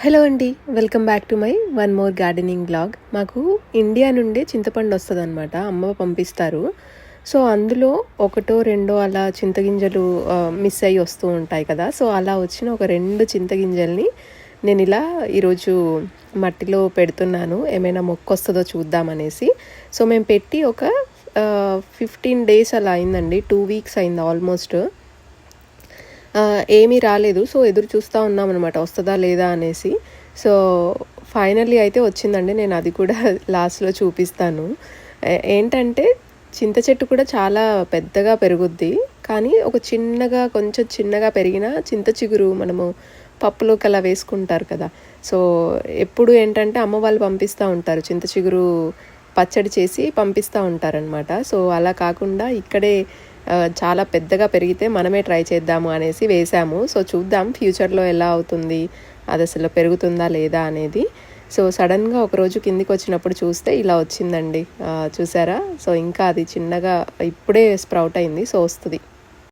Hello అండి welcome back to my one more gardening blog. మాకు India నుండి చింతపండు వస్తుంది అనమాట అమ్మ పంపిస్తారు. సో అందులో ఒకటో రెండో అలా చింతగింజలు మిస్ అయ్యి వస్తూ ఉంటాయి కదా. సో అలా వచ్చిన ఒక రెండు చింతగింజల్ని నేను ఇలా ఈరోజు మట్టిలో పెడుతున్నాను. ఏమైనా మొక్క వస్తుందో చూద్దామనేసి. సో మేము పెట్టి ఒక ఫిఫ్టీన్ డేస్ అలా అయిందండి టూ వీక్స్ అయింది ఆల్మోస్ట్ ఏమీ రాలేదు. సో ఎదురు చూస్తూ ఉన్నాం అనమాట వస్తుందా లేదా అనేసి. సో ఫైనల్లీ అయితే వచ్చిందండి. నేను అది కూడా లాస్ట్లో చూపిస్తాను. ఏంటంటే చింత చెట్టు కూడా చాలా పెద్దగా పెరుగుద్ది. కానీ ఒక చిన్నగా కొంచెం చిన్నగా పెరిగిన చింత చిగురు మనము పప్పులోకి అలా వేసుకుంటారు కదా. సో ఎప్పుడు ఏంటంటే అమ్మ వాళ్ళు పంపిస్తూ ఉంటారు. చింత చిగురు పచ్చడి చేసి పంపిస్తూ ఉంటారనమాట సో అలా కాకుండా ఇక్కడే చాలా పెద్దగా పెరిగితే మనమే ట్రై చేద్దాము అనేసి వేసాము సో చూద్దాం ఫ్యూచర్లో ఎలా అవుతుంది అది అసలు పెరుగుతుందా లేదా అనేది. సో సడన్గా ఒకరోజు కిందికి వచ్చినప్పుడు చూస్తే ఇలా వచ్చిందండి. చూసారా? సో ఇంకా అది చిన్నగా ఇప్పుడే స్ప్రౌట్ అయింది సో వస్తుంది.